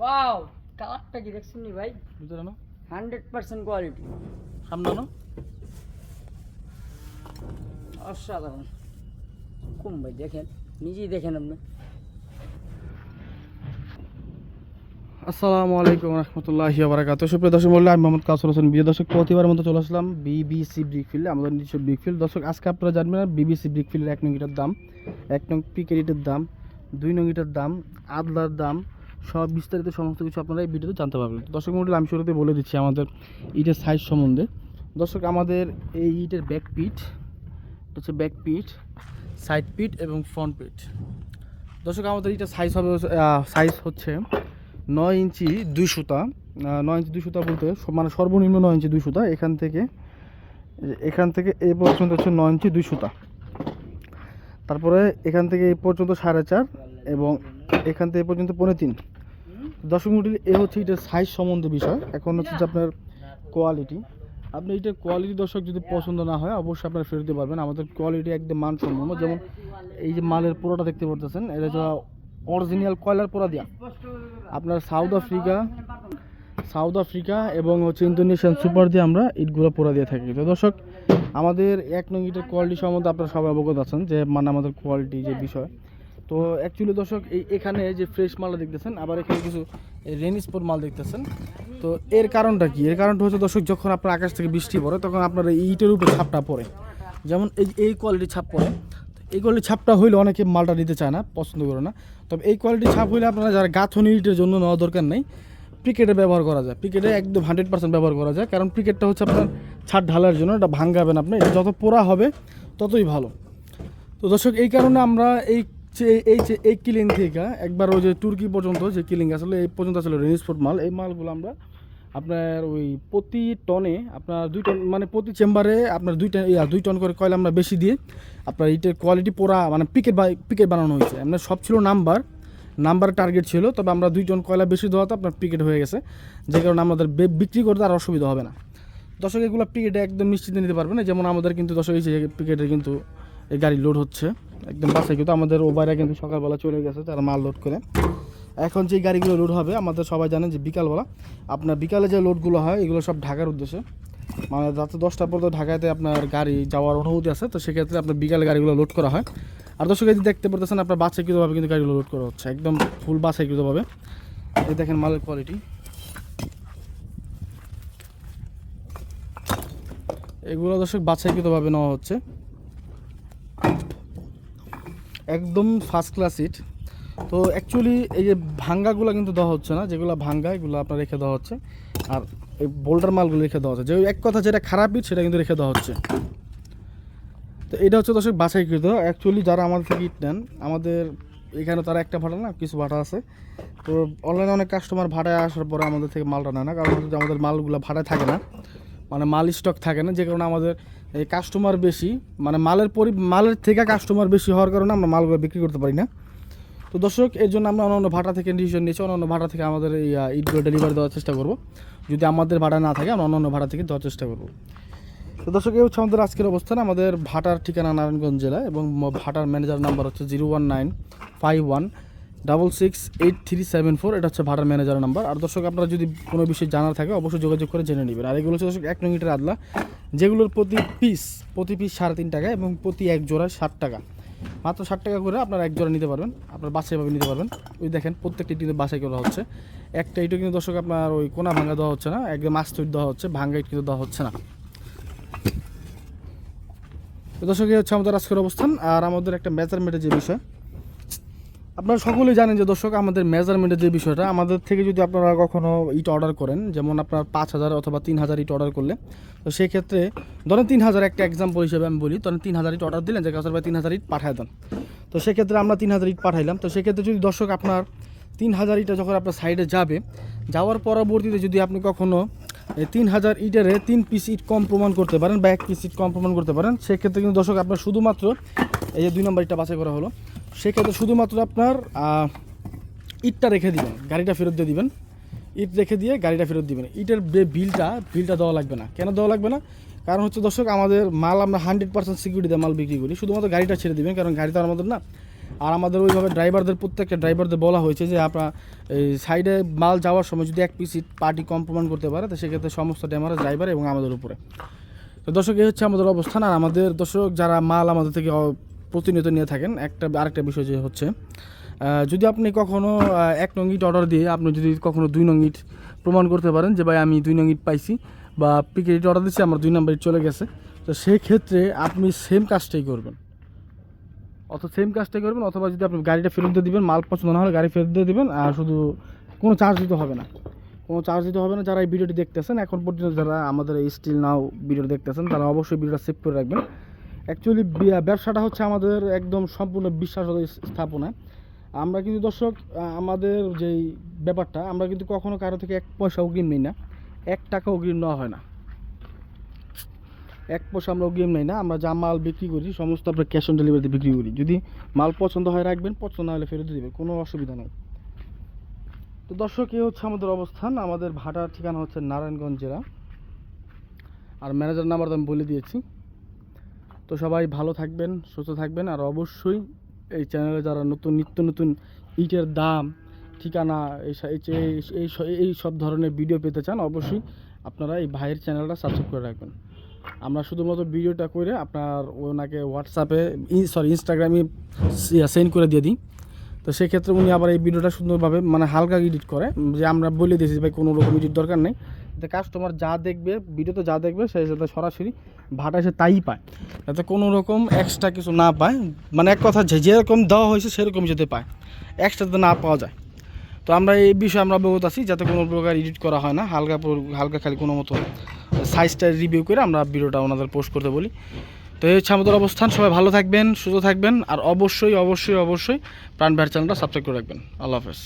Wow কালারটা কি দেখছেন নি ভাই? বুঝতে না? হান্ড্রেড পার্সেন্ট কোয়ালিটি সামনে অসাধারণ। কম ভাই দেখেন নিজেই দেখেন আপনি। আসসালামু আলাইকুম রহমতুল্লাহি বারাকাত সুপ্রিয় দর্শক মূল্য আমি মোহাম্মদ কাসর হোসেন। বিজয় দর্শক প্রতিবার মতো চলে আসলাম বিবিসি ব্রিক ফিল্ড আমাদের নিজস্ব ব্রিক ফিল্ড দর্শক আজকে আপনারা জানবেন না বিবিসি ব্রিক ফিল্ডের এক নং ইটার দাম এক নং পিকের ইটের দাম দুই নং ইটার দাম আদলার দাম সব বিস্তারিত সমস্ত কিছু আপনারা এই ভিডিওতে জানতে পারবেন। দর্শক মূল্য আমি শুরুতে বলে দিচ্ছি আমাদের ইটের সাইজ সম্বন্ধে। দর্শক, আমাদের এই ইটের ব্যাক পিট হচ্ছে ব্যাক পিট সাইড পিট এবং ফ্রন্ট পিট দর্শক, আমাদের এটা সাইজ হবে সাইজ হচ্ছে নয় ইঞ্চি দুই সুতা। নয় ইঞ্চি দুই সুতা বলতে মানে সর্বনিম্ন নয় ইঞ্চি দুই সুতা। এখান থেকে এখান থেকে এ পর্যন্ত হচ্ছে নয় ইঞ্চি দুই সুতা। তারপরে এখান থেকে এই পর্যন্ত সাড়ে চার এবং এখান থেকে এ পর্যন্ত পনেরো তিন। দশক মিনিট এ হচ্ছে এটার সাইজ সম্বন্ধে বিষয়। এখন হচ্ছে যে আপনার কোয়ালিটি আপনি এটার কোয়ালিটি দর্শক যদি পছন্দ না হয়, অবশ্যই আপনারা ফেরত দিতে পারবেন। আমাদের কোয়ালিটি একদম মানসম্পন্ন যেমন এই যে মালের পোড়াটা দেখতে পারতেছেন, এটা হচ্ছে অরিজিনাল কয়লার পোড়া দিয়া। আপনার সাউথ আফ্রিকা সাউথ আফ্রিকা এবং হচ্ছে ইন্দোনেশিয়ান সুপার দিয়ে আমরা ইটগুলো পোড়া দিয়ে থাকি। তো দর্শক, আমাদের এক নং ইটের কোয়ালিটি সম্বন্ধে আপনারা সবাই অবগত আছেন যে মানে আমাদের কোয়ালিটি যে বিষয়। তো অ্যাকচুয়ালি দর্শক, এই এখানে যে ফ্রেশ মালটা দেখতেছেন, আবার এখানে কিছু রেন স্পোর্ট মাল দেখতেছেন। তো এর কারণটা কি? এর কারণটা হচ্ছে দর্শক, যখন আপনার আকাশ থেকে বৃষ্টি পড়ে, তখন আপনার ইটের উপরে ছাপটা পড়ে। যেমন এই এই কোয়ালিটির ছাপ পড়ে। এই কোয়ালিটির ছাপটা হইলে অনেকে মালটা নিতে চায় না, পছন্দ করে না। তবে এই কোয়ালিটির ছাপ হইলে আপনারা যারা গাঁথনি ইটের জন্য নেওয়া দরকার নেই পিকেটে ব্যবহার করা যায়। পিকেটে একদম হান্ড্রেড পার্সেন্ট ব্যবহার করা যায়। কারণ পিকেটটা হচ্ছে আপনার ছাদ ঢালার জন্য, এটা ভাঙ্গাবেন আপনি। এটা যত পোড়া হবে, ততই ভালো। তো দর্শক, এই কারণে আমরা এই এই যে এই কিলিং থেকে একবার ওই যে তুর্কি পর্যন্ত যে কিলিং আসলে এই পর্যন্ত আসলে রেনিসফোর্ট মাল। এই মালগুলো আমরা আপনার ওই প্রতি টনে আপনার দুই টন মানে প্রতি চেম্বারে আপনার দুই টন দুই টন করে কয়লা আমরা বেশি দিয়ে আপনার ইটের কোয়ালিটি পোড়া মানে পিকেট পিকেট বানানো হয়েছে। আপনার সব ছিল নাম্বার। নাম্বার টার্গেট ছিল, তবে আমরা দুই টন কয়লা বেশি দেওয়াতে আপনার পিকেট হয়ে গেছে, যে কারণে আমাদের বিক্রি করতে আর অসুবিধা হবে না। দর্শক, এগুলো পিকেটে একদম নিশ্চিন্তে নিতে পারবে না। যেমন আমাদের কিন্তু দর্শক, এই পিকেটে কিন্তু এই গাড়ি লোড হচ্ছে। একদম বাসায় কিন্তু আমাদের ও বাইরে কিন্তু সকালবেলা চলে গেছে, তারা মাল লোড করে। এখন যে গাড়িগুলো লোড হবে, আমাদের সবাই জানেন যে বিকালবেলা আপনার বিকালে যে লোডগুলো হয়, এগুলো সব ঢাকার উদ্দেশ্যে। মানে রাতে দশটা পর্যন্ত ঢাকাতে আপনার গাড়ি যাওয়ার অনুমতি আছে, তো সেক্ষেত্রে আপনার বিকালে গাড়িগুলো লোড করা হয়। আর দর্শক, এই যে দেখতে পারতেছেন, আপনার বাছাইকৃতভাবে কিন্তু গাড়িগুলো লোড করা হচ্ছে, একদম ফুল বাছাইকৃতভাবে এই দেখেন মালের কোয়ালিটি এগুলো দর্শক বাছাইকৃতভাবে নেওয়া হচ্ছে? একদম ফার্স্ট ক্লাস ইট তো অ্যাকচুয়ালি এই যে ভাঙ্গাগুলো কিন্তু দেওয়া হচ্ছে না, যেগুলো ভাঙ্গা, এগুলো আপনার রেখে দেওয়া হচ্ছে। আর এই বোল্ডার মালগুলো রেখে দেওয়া হচ্ছে। যে এক কথা যেটা খারাপ ইট সেটা কিন্তু রেখে দেওয়া হচ্ছে। তো এটা হচ্ছে দর্শক বাছাইকৃত। অ্যাকচুয়ালি যারা আমাদের থেকে ইট নেন, আমাদের এখানে তারা একটা ভাড়া না, কিছু ভাড়া আছে। তো অনলাইনে অনেক কাস্টমার ভাড়ায় আসার পরে আমাদের থেকে মালটা নেয় না, কারণ আমাদের মালগুলো ভাড়ায় থাকে না। মানে মাল স্টক থাকে না, যে কারণে আমাদের এই কাস্টমার বেশি মানে মালের পরি, মালের থেকে কাস্টমার বেশি হওয়ার কারণে আমরা মালগুলো বিক্রি করতে পারি না। তো দর্শক, এর জন্য আমরা অন্য ভাড়া থেকে ডিসিশন নিয়েছি অন্য ভাড়া থেকে আমাদের এই ইটগুলো ডেলিভারি দেওয়ার চেষ্টা করব। যদি আমাদের ভাড়া না থাকে, আমরা অন্য ভাড়া থেকে দেওয়ার চেষ্টা করব। তো দর্শক, এই হচ্ছে আমাদের আজকের অবস্থান। আমাদের ভাটার ঠিকানা নারায়ণগঞ্জ জেলা এবং ভাটার ম্যানেজার নাম্বার হচ্ছে zero one nine five one double six eight three seven four, এটা হচ্ছে ভাড়ার ম্যানেজার নাম্বার। আর দর্শক, আপনারা যদি কোনো বিষয়ে জানার থাকে, অবশ্যই যোগাযোগ করে জেনে নেবেন। আর এগুলো হচ্ছে দর্শক, এক মিনিটের আদলা, যেগুলোর প্রতি পিস প্রতি পিস সাড়ে তিন টাকা এবং প্রতি এক জোড়া ষাট টাকা। মাত্র ষাট টাকা করে আপনারা এক জোড়া নিতে পারবেন, আপনার বাসাইভাবে নিতে পারবেন। ওই দেখেন, প্রত্যেকটি কিন্তু বাসাই করা হচ্ছে। একটা ইটও কিন্তু দর্শক, আপনার ওই কোনা ভাঙা দেওয়া হচ্ছে না, একদম মাছ ইট দেওয়া হচ্ছে, ভাঙ্গা ইট কিন্তু দেওয়া হচ্ছে না। দর্শক হচ্ছে আমাদের আজকের অবস্থান। আর আমাদের একটা মেজারমেন্টের যে বিষয় আপনারা সকলেই জানেন যে দর্শক, আমাদের মেজারমেন্টের যে বিষয়টা, আমাদের থেকে যদি আপনারা কখনো ইট অর্ডার করেন, যেমন আপনার পাঁচ হাজার অথবা তিন হাজার ইট অর্ডার করলে, তো সেই ক্ষেত্রে ধরেন তিন হাজার একটা এক্সাম্পল হিসেবে আমি বলি, ধরেন তিন হাজার ইট অর্ডার দিলেন, যে কাছের ভাই তিন হাজার ইট পাঠায় দেন। তো সেক্ষেত্রে আমরা তিন হাজার ইট পাঠাইলাম। তো সেক্ষেত্রে যদি দর্শক আপনার তিন হাজার ইটা যখন আপনার সাইডে যাবে, যাওয়ার পরবর্তীতে যদি আপনি কখনো এই তিন হাজার ইটের তিন পিস ইট কম প্রমাণ করতে পারেন বা এক পিস ইট কম প্রমাণ করতে পারেন, সেক্ষেত্রে কিন্তু দর্শক আপনার শুধুমাত্র এই যে দুই নম্বর ইটটা বাছাই করা হলো সেক্ষেত্রে শুধুমাত্র আপনার ইটটা রেখে দিবেন, গাড়িটা ফেরত দিয়ে দিবেন। ইট রেখে দিয়ে গাড়িটা ফেরত দিবেন। ইটের বিলটা বিলটা দেওয়া লাগবে না। কেন দেওয়া লাগবে না? কারণ হচ্ছে দর্শক, আমাদের মাল আমরা হান্ড্রেড পার্সেন্ট সিকিউরিটি সিকিউরিটিতে মাল বিক্রি করি। শুধুমাত্র গাড়িটা ছেড়ে দিবেন, কারণ গাড়ি তো আমাদের না। আর আমাদের ওইভাবে ড্রাইভারদের প্রত্যেকটা ড্রাইভারদের বলা হয়েছে যে, আপনার এই সাইডে মাল যাওয়ার সময় যদি এক পিস পার্টি কম প্রমাণ করতে পারে, তো সেক্ষেত্রে সমস্ত ড্যামারেজ ড্রাইভার এবং আমাদের উপরে। তো দর্শক, এই হচ্ছে আমাদের অবস্থান। আর আমাদের দর্শক, যারা মাল আমাদের থেকে প্রতিনিয়ত নিয়ে থাকেন। একটা, আরেকটা বিষয় যে হচ্ছে যদি আপনি কখনো এক নং ইট অর্ডার দিয়ে আপনি যদি কখনো দুই নং ইট প্রমাণ করতে পারেন যে, ভাই, আমি দুই নং ইট পাইছি বা পিকেট ইট অর্ডার দিচ্ছি আমার দুই নাম্বার ইট চলে গেছে তো সেই ক্ষেত্রে আপনি সেম কাজটাই করবেন। অত সেম কাজটাই করবেন, অথবা যদি আপনি গাড়িটা ফেরত দিয়ে দেবেন, মাল পছন্দ না হলে গাড়ি ফেরত দিয়ে দেবেন, আর শুধু কোনো চার্জ দিতে হবে না। কোনো চার্জ দিতে হবে না, যারা এই ভিডিওটি দেখতেছেন, এখন পর্যন্ত যারা আমাদের এই স্টিল নাও ভিডিও দেখতেছেন, তারা অবশ্যই ভিডিওটা সেভ করে রাখবেন। অ্যাকচুয়ালি ব্যবসাটা হচ্ছে আমাদের একদম সম্পূর্ণ বিশ্বাস স্থাপনা। আমরা কিন্তু দর্শক আমাদের যেই ব্যাপারটা, আমরা কিন্তু কখনো কারও থেকে এক পয়সা অগ্রিম নিই না। এক টাকা অগ্রিম নেওয়া হয় না। এক পয়সা আমরা অগ্রিম নেই না। আমরা যা মাল বিক্রি করি, সমস্ত আমরা ক্যাশ অন ডেলিভারিতে বিক্রি করি। যদি মাল পছন্দ হয় রাখবেন, পছন্দ না হলে ফেরত দেবেন, কোনো অসুবিধা নেই। তো দর্শক এই হচ্ছে আমাদের অবস্থান। আমাদের ভাটার ঠিকানা হচ্ছে নারায়ণগঞ্জ জেলা। আর ম্যানেজার নাম্বার তো আমি বলে দিয়েছি। তো সবাই ভালো থাকবেন, সুস্থ থাকবেন, আর অবশ্যই এই চ্যানেলে যারা নতুন, নিত্য নতুন ইটের দাম, ঠিকানা, এই এই সব ধরনের ভিডিও পেতে চান, অবশ্যই আপনারা এই ভাইয়ের চ্যানেলটা সাবস্ক্রাইব করে রাখবেন। আমরা শুধুমাত্র ভিডিওটা করে আপনার ওনাকে হোয়াটসঅ্যাপে সরি ইনস্টাগ্রামে সেন্ড করে দিয়ে দিই। তো সেক্ষেত্রে উনি আবার এই ভিডিওটা সুন্দরভাবে মানে হালকা এডিট করে, যে আমরা বলে দিয়েছি ভাই কোনো রকম এডিট দরকার নেই। যাতে কাস্টমার যা দেখবে ভিডিওতে যা দেখবে, সে যাতে সরাসরি ভাটা এসে তাই পায়। যাতে কোনো রকম এক্সট্রা কিছু না পায়। মানে এক কথা যে যেরকম দেওয়া হয়েছে সেরকম যাতে পায়। এক্সট্রা যাতে না পাওয়া যায়। তো আমরা এই বিষয়ে আমরা অবগত আছি, যাতে কোনো প্রকার এডিট করা হয় না। হালকা হালকা খালি কোনো মতো সাইজটা রিভিউ করে আমরা ভিডিওটা ওনাদের পোস্ট করতে বলি। তো এই হচ্ছে আমাদের অবস্থান। সবাই ভালো থাকবেন, সুস্থ থাকবেন। আর অবশ্যই অবশ্যই অবশ্যই প্রাণ চ্যানেলটা সাবস্ক্রাইব করে রাখবেন। আল্লাহ হাফেজ।